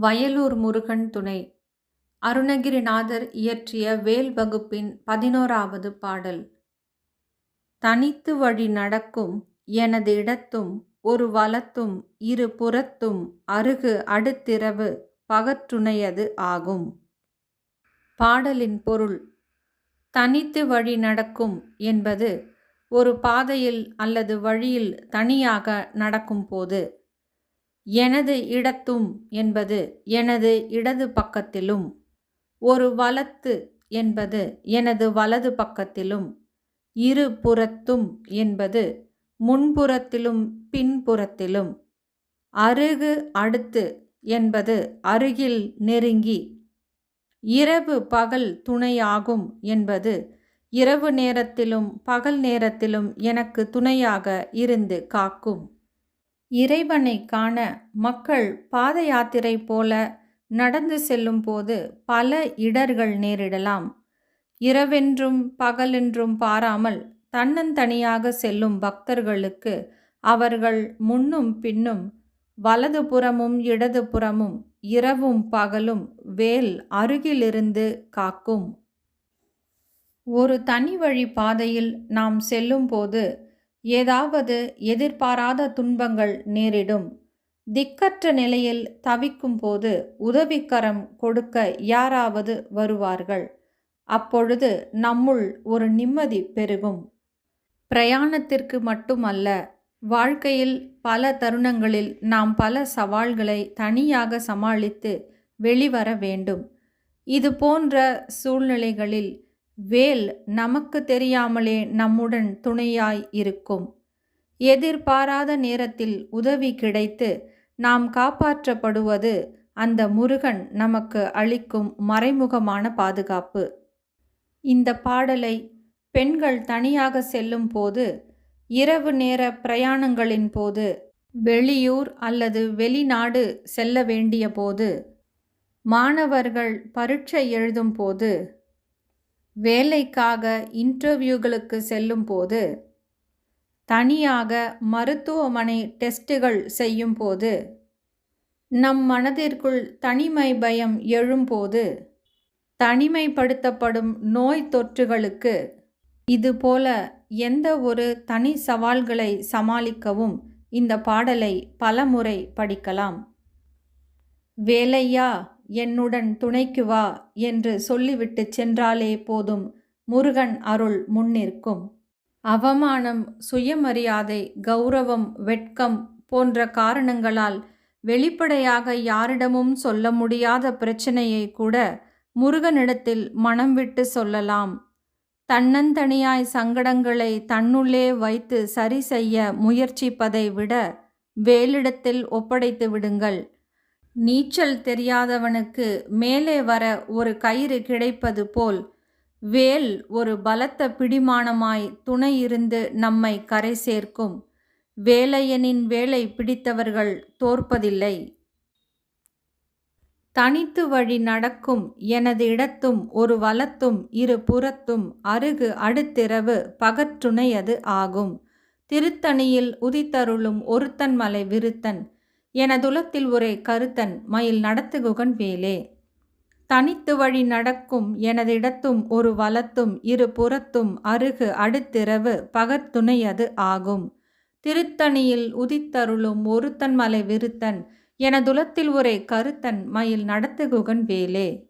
வயலூர் முருகன் துணை. அருணகிரிநாதர் இயற்றிய வேல் வகுப்பின் பதினோராவது பாடல். தனித்து வழி நடக்கும் எனது இடத்தும் ஒரு வலத்தும் இரு புறத்தும் அருகு அடுத்திரவு பகற்றுணையது ஆகும். பாடலின் பொருள் தனித்து வழி நடக்கும் என்பது ஒரு பாதையில் அல்லது வழியில் தனியாக நடக்கும்போது எனது இடத்தும் என்பது எனது இடது பக்கத்திலும். ஒரு வலத்து என்பது எனது வலது பக்கத்திலும். இரு புறத்தும் என்பது முன்புறத்திலும் பின்புறத்திலும். அருகு அடுத்து என்பது அருகில் நெருங்கி. இரவு பகல் துணையாகும் என்பது இரவு நேரத்திலும் பகல் நேரத்திலும் எனக்கு துணையாக இருந்து காக்கும். இறைவனை காண மக்கள் பாத யாத்திரை போல நடந்து செல்லும் போது பல இடர்கள் நேரிடலாம். இரவென்றும் பகலென்றும் பாராமல் தன்னந்தனியாக செல்லும் பக்தர்களுக்கு அவர்கள் முன்னும் பின்னும் வலதுபுறமும் இடதுபுறமும் இரவும் பகலும் வேல் அருகிலிருந்து காக்கும். ஒரு தனி வழி பாதையில் நாம் செல்லும்போது ஏதாவது எதிர்பாராத துன்பங்கள் நேரிடும். திக்கற்ற நிலையில் தவிக்கும் போது உதவிக்கரம் கொடுக்க யாராவது வருவார்கள். அப்பொழுது நம்முள் ஒரு நிம்மதி பெருகும். பிரயாணத்திற்கு மட்டுமல்ல வாழ்க்கையில் பல தருணங்களில் நாம் பல சவால்களை தனியாக சமாளித்து வெளிவர வேண்டும். இது போன்ற சூழ்நிலைகளில் வேல் நமக்கு தெரியாமலே நம்முடன் துணையாய் இருக்கும். எதிர்பாராத நேரத்தில் உதவி கிடைத்து நாம் காப்பாற்றப்படுவது அந்த முருகன் நமக்கு அளிக்கும் மறைமுகமான பாதுகாப்பு. இந்த பாடலை பெண்கள் தனியாக செல்லும் போது இரவு நேர பிரயாணங்களின் போது வெளியூர் அல்லது வெளிநாடு செல்ல வேண்டிய போது மாணவர்கள் பரீட்சை எழுதும் போது வேலைக்காக இன்டர்வியூகளுக்கு செல்லும்போது தனியாக மருத்துவமனை டெஸ்ட்டுகள் செய்யும்போது நம் மனதிற்குள் தனிமை பயம் எழும்போது தனிமைப்படுத்தப்படும் நோய் தொற்றுகளுக்கு இதுபோல எந்த ஒரு தனி சவால்களை சமாளிக்கவும் இந்த பாடலை பலமுறை படிக்கலாம். வேலையா என்னுடன் துணைக்கு வா என்று சொல்லிவிட்டு சென்றாலே போதும். முருகன் அருள் முன்னிற்கும். அவமானம் சுயமரியாதை கௌரவம் வெட்கம் போன்ற காரணங்களால் வெளிப்படையாக யாரிடமும் சொல்ல முடியாத பிரச்சனையை கூட முருகனிடத்தில் மனம் விட்டு சொல்லலாம். தன்னந்தனியாய் சங்கடங்களை தன்னுள்ளே வைத்து சரி செய்ய முயற்சிப்பதை விட வேலிடத்தில் ஒப்படைத்து விடுங்கள். நீச்சல் தெரியாதவனுக்கு மேலே வர ஒரு கயிறு கிடைப்பது போல் வேல் ஒரு பலத்த பிடிமானமாய் துணை இருந்து நம்மை கரை சேர்க்கும். வேலையனின் வேலை பிடித்தவர்கள் தோற்பதில்லை. தனித்து வழி நடக்கும் எனது இடத்தும் ஒரு வலத்தும் இரு புறத்தும் அருகு அடுத்திரவு பகற்றுணையது ஆகும். திருத்தணியில் உதித்தருளும் ஒருத்தன் மலை விருத்தன் எனதுலத்தில் ஒரே கருத்தன் மயில் நடத்துகுகன் வேலே. தனித்து வழி நடக்கும் எனதிடத்தும் ஒரு வலத்தும் இரு புறத்தும் அருகு அடுத்திரவு பகத்துணையது ஆகும். திருத்தணியில் உதித்தருளும் ஒருத்தன் மலை விருத்தன் எனதுலத்தில் ஒரே கருத்தன் மயில் நடத்துகுகன் வேலே.